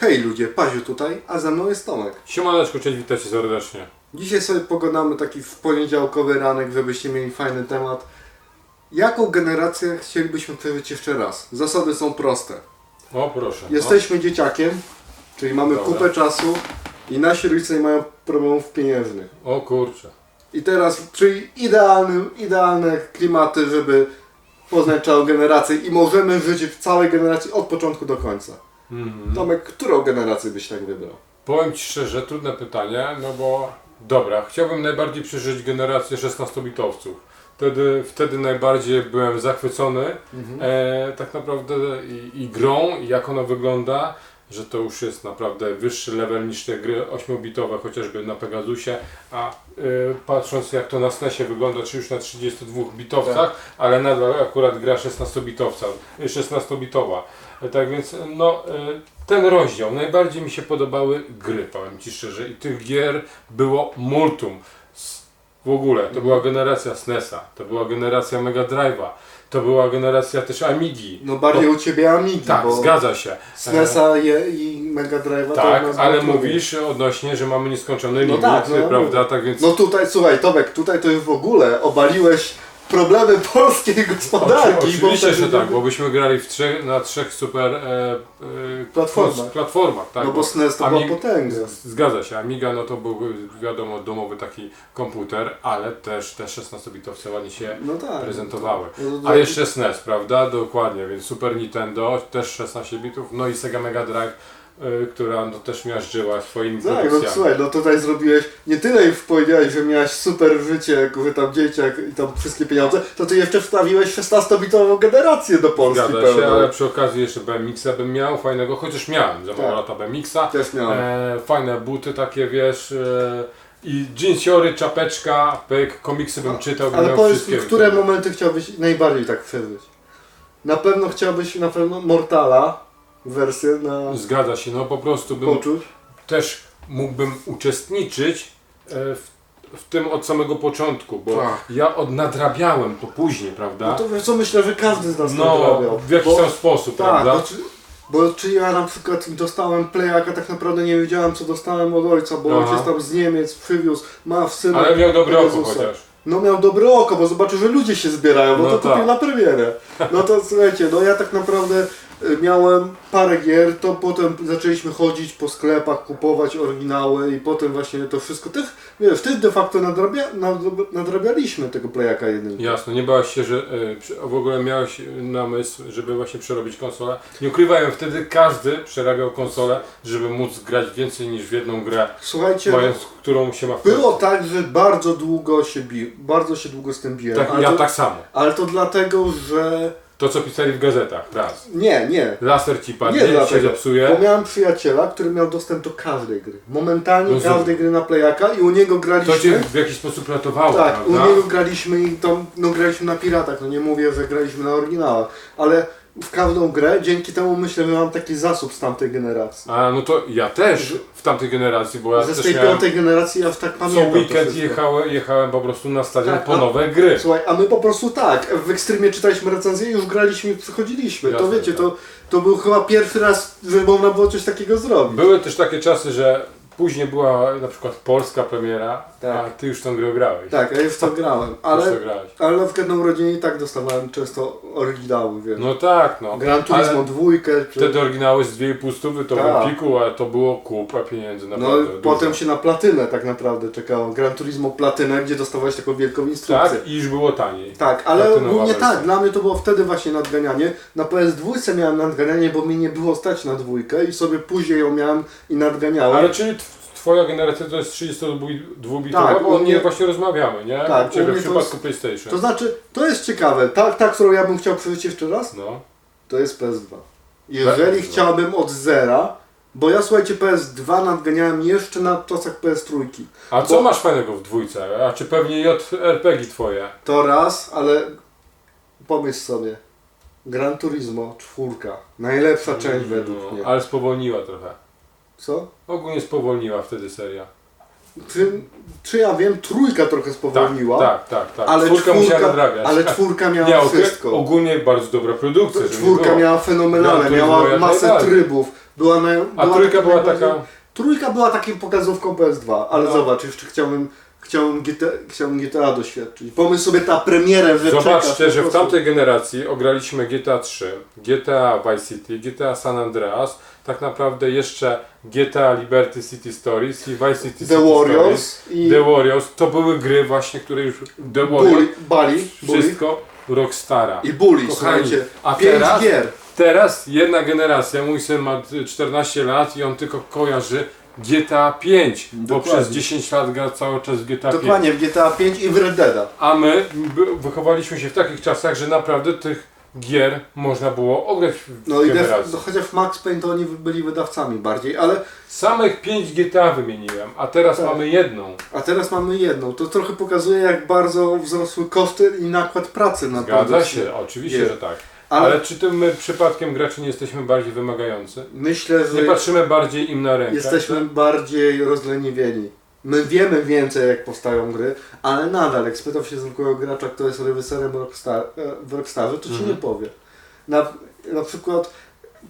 Hej ludzie, Paziu tutaj, a ze mną jest Tomek. Siemaneczko, cześć, witajcie serdecznie. Dzisiaj sobie pogadamy taki w poniedziałkowy ranek, żebyście mieli fajny temat. Jaką generację chcielibyśmy przeżyć jeszcze raz? Zasady są proste. O, proszę. Jesteśmy dzieciakiem, czyli mamy Dobra. kupę czasu i nasi rodzice nie mają problemów pieniężnych. O, o kurczę. I teraz, czyli idealny, idealne klimaty, żeby poznać całą generację i możemy żyć w całej generacji od początku do końca. Mhm. Tomek, którą generację byś tak wybrał? Powiem Ci szczerze, trudne pytanie, no bo dobra, chciałbym najbardziej przeżyć generację 16-bitowców. Wtedy, wtedy najbardziej byłem zachwycony e, tak naprawdę i, i grą, i jak ona wygląda, że to już jest naprawdę wyższy level niż te gry 8-bitowe, chociażby na Pegasusie, a e, patrząc jak to na SNESie wygląda, czy już na 32 bitowcach, Tak. ale nadal akurat gra 16-bitowca, 16-bitowa. E, Tak więc no, e, ten rozdział, najbardziej mi się podobały gry, powiem Ci szczerze, i tych gier było multum. W ogóle, to była generacja SNESa, to była generacja Mega Drive'a, to była generacja też Amigi. No bardziej u Ciebie Amigi, Tak, bo zgadza się. SNESa je, i Mega Drive'a tak, ale mówisz odnośnie, że mamy nieskończony No limit, tak, no, prawda? mówię. Tak więc No tutaj, słuchaj Tomek, tutaj to już w ogóle obaliłeś problemy polskiej gospodarki. Oczy, oczywiście, że tak, bo byśmy grali w trzech, na trzech super e, e, Platformach. platformach tak, No bo SNES to była potęga. Zgadza się, Amiga no to był wiadomo domowy taki komputer, ale też te 16-bitowce ładnie się No tak. prezentowały. No to- A jeszcze SNES, prawda? Dokładnie, więc Super Nintendo, też 16 bitów, no i Sega Mega Drive, która no, też miażdżyła swoimi Tak, no słuchaj, no tutaj zrobiłeś, nie tyle powiedziałeś, że miałeś super życie, że tam dzieciak i tam wszystkie pieniądze, to ty jeszcze wstawiłeś 16-bitową generację do Polski Zgadza się, ale przy okazji jeszcze BMX-a bym miał fajnego, chociaż miałem za mało Tak. lata BMX-a. Też miałem. E, fajne buty takie, wiesz, e, i jeansiory, czapeczka, pyk, komiksy bym czytał, Ale powiedz które momenty chciałbyś najbardziej tak przeżyć? Na pewno chciałbyś na pewno Mortala wersję na Zgadza się, no po prostu bym poczuć. też mógłbym uczestniczyć e, w, w tym od samego początku, bo Tak. ja odnadrabiałem to później, prawda? No to wiesz co, myślę, że każdy z nas No, nadrabiał. w jakiś Bo- tam sposób, Tak, prawda? bo czy, bo czy ja na przykład dostałem playaka, tak naprawdę nie wiedziałem co dostałem od ojca, bo Aha. ojciec tam z Niemiec przywiózł, ma w syna Ale miał dobre oko Jezusa. chociaż. No miał dobre oko, bo zobaczył, że ludzie się zbierają, no, No to tak. kupił na premierę. No to słuchajcie, no ja tak naprawdę miałem parę gier, to potem zaczęliśmy chodzić po sklepach, kupować oryginały i potem właśnie to wszystko też, wiesz, wtedy de facto nadrabia, nadrab- nadrabialiśmy tego playaka jedynki. Jasno, nie bałeś się, że przy- w ogóle miałeś namysł, żeby właśnie przerobić konsolę. Nie ukrywałem, wtedy każdy przerabiał konsolę, żeby móc grać więcej niż w jedną grę, Słuchajcie, mając którą się ma w było tak, że bardzo długo się bił, bardzo się długo z tym biłem, Tak, ja to, tak samo. ale to dlatego, że To co pisali w gazetach, raz. nie, nie, Laser ci padnie, Nie się zepsuje. Bo miałem przyjaciela, który miał dostęp do każdej gry. Momentalnie Rozumiem. każdej gry na playaka i u niego To graliśmy. cię w jakiś sposób ratowało, tak, prawda? u niego graliśmy i tam, no graliśmy na piratach, no nie mówię, że graliśmy na oryginałach, ale w każdą grę, dzięki temu myślę, że mam taki zasób z tamtej generacji. A no to ja też w tamtej generacji, bo ja Że z też tej miałem piątej generacji ja tak co pamiętam. to weekend wszystko. jechałem, jechałem po prostu na stadion Tak, po a- nowe gry. Słuchaj, a my po prostu tak, w Ekstremie czytaliśmy recenzję i już graliśmy i przychodziliśmy. to Jasne, wiecie, tak. to, to był chyba pierwszy raz, że można było coś takiego zrobić. Były też takie czasy, że później była na przykład polska premiera, Tak. a ty już tą grę grałeś. Tak, ja już to grałem, ale, to grałeś. ale na przykład na urodziny i tak dostawałem często oryginały, wiesz. No tak, no. Gran Turismo Ale dwójkę, czy... Wtedy oryginały z 2,5 stówy to Tak. w Empiku, a to było kupa pieniędzy No naprawdę. dużo. potem się na platynę tak naprawdę czekało. Gran Turismo platynę, gdzie dostawałeś taką wielką instrukcję. Tak, i już było taniej. Tak, ale Platynowa głównie wersja. tak, dla mnie to było wtedy właśnie nadganianie. Na PS2 miałem nadganianie, bo mi nie było stać na dwójkę i sobie później ją miałem i nadganiałem. Ale czyli tw- twoja generacja to jest 32-bitowa, Tak, bo o niej właśnie rozmawiamy, nie? Tak, Ciebie u mnie w to przypadku To PlayStation. znaczy, to jest ciekawe. Ta, ta, którą ja bym chciał przeżyć jeszcze raz, No. to jest PS2. Jeżeli PS2. chciałbym od zera, bo ja słuchajcie PS2 nadganiałem jeszcze na czasach PS3. A co masz fajnego w dwójce? A czy pewnie JRPG twoje? To raz, ale pomyśl sobie. Gran Turismo czwórka. Najlepsza część według No, mnie. ale spowolniła trochę. Co? Ogólnie spowolniła wtedy seria. Czy, czy ja wiem, trójka trochę spowolniła, Tak, tak, tak. ale, Czwórka musiała czwórka, nadrabiać. ale czwórka miała wszystko. ogólnie bardzo dobra produkcja. Czwórka miała fenomenalne, Turismo miała masę trybów, była, naj, A była trójka była taka... Trójka była takim pokazówką PS2, ale No. zobacz, jeszcze chciałbym, chciałbym, GTA, chciałbym GTA doświadczyć. Pomyśl sobie ta premierę, że czekasz Zobaczcie, że w tamtej generacji ograliśmy GTA 3, GTA Vice City, GTA San Andreas, tak naprawdę jeszcze GTA Liberty City Stories i Vice City The City Warriors Stories. i The Warriors to były gry właśnie, które już The Warriors, Bully wszystko Rockstara. i Bully, Kochani, słuchajcie, a teraz- gier. Teraz jedna generacja, mój syn ma 14 lat i on tylko kojarzy GTA 5, bo Dokładnie. przez 10 lat gra cały czas w GTA 5. Dokładnie, w GTA 5 i w Red Deada. A my wychowaliśmy się w takich czasach, że naprawdę tych gier można było ograć w No i def, no, chociaż w Max Payne to oni byli wydawcami bardziej, ale Samych 5 GTA wymieniłem, a teraz Tak. mamy jedną. a teraz mamy jedną. To trochę pokazuje jak bardzo wzrosły koszty i nakład pracy na Zgadza produkcję. się, oczywiście, gier. że tak. Ale, Ale czy tym my przypadkiem graczy nie jesteśmy bardziej wymagający? myślę, że Nie patrzymy bardziej im na rękę. jesteśmy bardziej rozleniwieni. My wiemy więcej jak powstają gry, ale nadal jak spytam się zwykłego gracza, kto jest reżyserem Rockstar, e, w Rockstarze, to ci Mhm. nie powie. Na, na przykład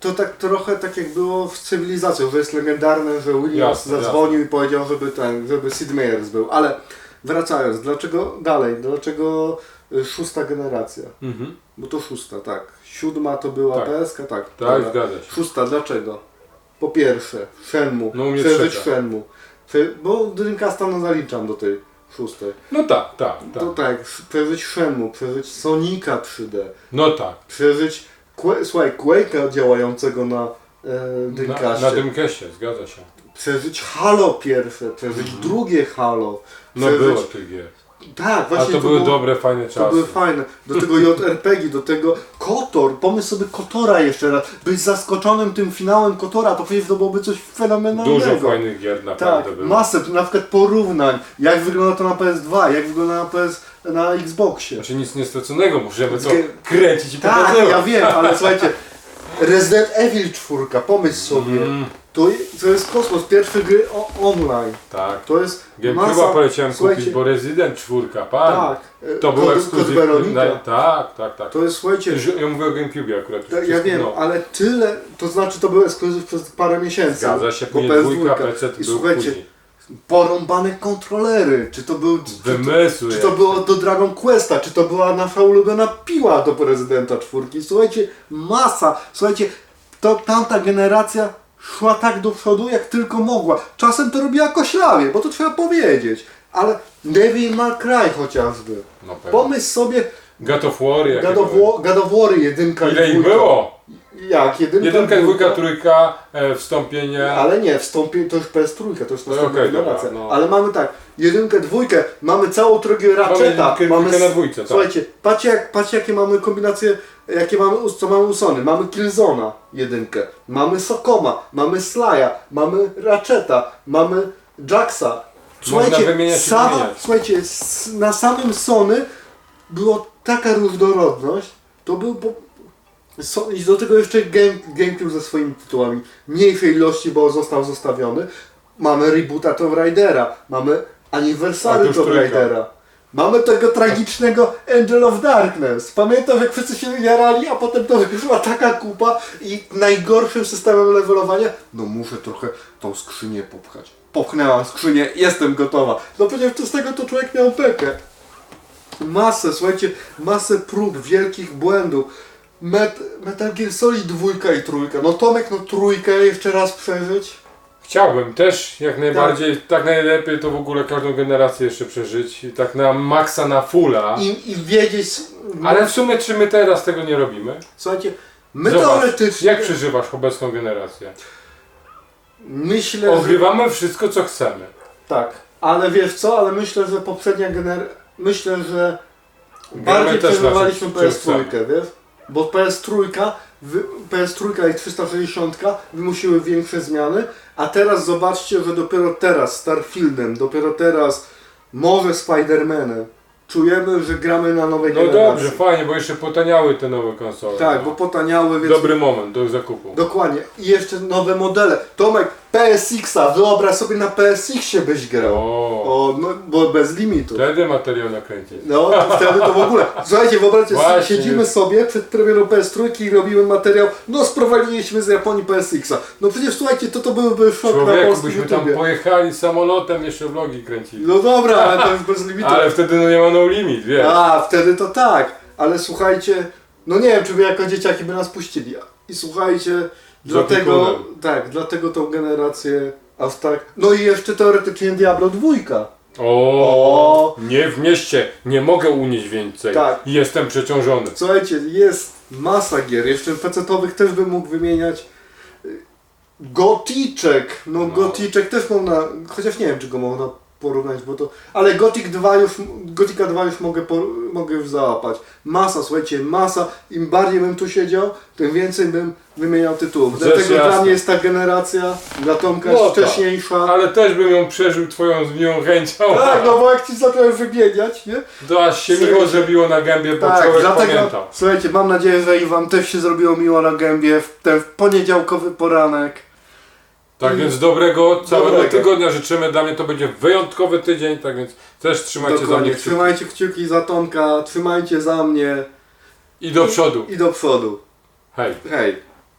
to tak trochę tak jak było w cywilizacji, że jest legendarne, że Williams Jasne, zadzwonił i powiedział, żeby ten, żeby Sid Meier's był. Ale wracając, dlaczego dalej? Dlaczego y, szósta generacja? Mhm. Bo to szósta, tak. Siódma to była Tak. PSK, tak. Tak, dobra. zgadza się. Szósta, dlaczego? Po pierwsze, Shenmue. No, u mnie trzecia. Shenmue. Prze- Bo Dreamcasta no zaliczam do tej szóstej. No tak, tak, tak. To tak, przeżyć Shenmue, przeżyć Sonika 3D, No tak. przeżyć, Qu- słuchaj, Quake'a działającego na e, Na, Dreamcastie, na Dreamcastie, zgadza się. Przeżyć Halo pierwsze, przeżyć drugie Halo. No przeżyć... było tych gier. Tak, A właśnie to były było... dobre, fajne To czasy. były fajne. Do tego JRPG, do tego Kotor. Pomyśl sobie Kotora jeszcze raz. Być zaskoczonym tym finałem Kotora, to przecież to byłoby coś fenomenalnego. Dużo fajnych gier Tak, naprawdę było. masę, na przykład porównań, jak wygląda to na PS2, jak wygląda na PS, na Xboxie. Znaczy nic niestraconego, możemy to kręcić i Tak, pokazywać. ja wiem, ale słuchajcie, Resident Evil 4, pomyśl sobie, Mm, to, to jest kosmos, pierwsze gry o, online, tak. to jest GameCube'a masa, słuchajcie, kupić, bo Resident 4, pan. tak, To był kod, kod ekskluzyw. Weronika, na- Tak, tak, tak. to jest, słuchajcie, Już- Ja mówię o GameCube akurat. Tak, już ja wszystko, wiem, no. ale tyle, to znaczy to był ekskluzyw przez parę miesięcy. Zgadza się, bo później PS2. dwójka, PC I był słuchajcie, później. porąbane kontrolery, czy to był... Czy to, Wymysły. czy to było do Dragon Questa, czy to była nasza ulubiona piła do Prezydenta czwórki. Słuchajcie, masa, słuchajcie, to tamta generacja szła tak do przodu, jak tylko mogła. Czasem to robiła koślawie, bo to trzeba powiedzieć. Ale Devil May Cry chociażby. No pewnie. Pomyśl sobie, God of War, God of. War- God of War jedynka i Ile ich dwójka. było? Jak? Jedynka, Jedynka, dwójka? trójka, e, wstąpienie. Ale nie, wstąpi, to już PS3, to już No następna okej, generacja. no. Ale mamy tak, jedynkę, dwójkę, mamy całą trygię Ratcheta, jedynkę, dwójkę na dwójce, tak. Słuchajcie, patrzcie, jak, patrzcie jakie mamy kombinacje, jakie mamy, us- co mamy usony. Mamy Killzona, jedynkę, mamy Sokoma, mamy Slaja, mamy Ratcheta, mamy Jacksa. Słuchajcie, wymieniać i sama, wymieniać. słuchajcie, s- na samym Sony było taka różnorodność, to był po, so, I do tego jeszcze Game, GameCube ze swoimi tytułami. Mniejszej ilości, bo został zostawiony. Mamy reboota Tomb Raidera. Mamy A aniversary to już Tomb. Raidera. Mamy tego tragicznego Angel of Darkness. Pamiętam jak wszyscy się jarali, a potem to wyszła taka kupa i najgorszym systemem levelowania. No muszę trochę tą skrzynię popchać. Popchnęłam skrzynię, jestem gotowa. No przecież to z tego to człowiek miał pekę. Masę, słuchajcie, masę prób, wielkich błędów. Met, Metal Gear Solid dwójka i trójka. No Tomek, no trójkę jeszcze raz przeżyć. Chciałbym też jak najbardziej, tak. najlepiej to w ogóle każdą generację jeszcze przeżyć. I tak na maksa, na fulla. I, i wiedzieć... Ale w sumie czy my teraz tego nie robimy? Słuchajcie, my Zobacz, teoretycznie... Jak przeżywasz obecną generację? Myślę, że... Ogrywamy wszystko co chcemy. Tak, ale wiesz co, ale myślę, że poprzednia generacja... Myślę, że bardziej też przeżywaliśmy na czym- PS3, czym wiesz? Bo PS3, wy, PS3 i 360 wymusiły większe zmiany, a teraz zobaczcie, że dopiero teraz Starfieldem, dopiero teraz może Spider-Manem czujemy, że gramy na nowej No generacji. dobrze, fajnie, bo jeszcze potaniały te nowe konsole. Tak, no. bo potaniały, więc... Dobry moment do zakupu. Dokładnie. I jeszcze nowe modele. Tomek, PSX-a, wyobraź sobie na PSX-ie byś grał. O, O, no, bo bez limitu. wtedy materiał nakręcić. No, to wtedy to w ogóle. Słuchajcie, wyobraźcie sobie, Właśnie. siedzimy sobie przed premierą PS3 i robimy materiał, no sprowadziliśmy z Japonii PSX-a. No przecież słuchajcie, to to byłby szok na Człowieku, polskim byśmy tam YouTubie. pojechali samolotem, jeszcze vlogi kręcili. No dobra, ale to jest bez limitu. Ale wtedy no nie ma no limit, wiesz. A, wtedy to tak. Ale słuchajcie, no nie wiem, czy wy jako dzieciaki by nas puścili. I słuchajcie, dlatego, tak, dlatego tą generację aż tak. No i jeszcze teoretycznie Diablo 2. O, nie w mieście, nie mogę unieść więcej. Tak. Jestem przeciążony. Słuchajcie, jest masa gier, jeszcze PC-towych też bym mógł wymieniać. Goticzek, no, No. Goticzek też można, chociaż nie wiem czy go można porównać, bo to, ale Gothic 2 już, Gotika 2 już mogę, po, mogę już załapać. Masa, słuchajcie, masa, im bardziej bym tu siedział, tym więcej bym wymieniał tytułów. Rzecz Dlatego dla mnie jest ta generacja, dla Tomka No jest tak. wcześniejsza. Ale też bym ją przeżył twoją z nią chęcią. Tak, no bo jak ci zacząłem wymieniać, nie? To aż się miło zrobiło na gębie, bo Tak, człowiek dlatego, pamiętał. słuchajcie, mam nadzieję, że i wam też się zrobiło miło na gębie w ten poniedziałkowy poranek. Tak więc dobrego całego Dobrego. tygodnia życzymy. Dla mnie to będzie wyjątkowy tydzień, tak więc też trzymajcie za Dokładnie, mnie kciuki. trzymajcie kciuki za Tomka, trzymajcie za mnie I do przodu. i do przodu. Hej. Hej.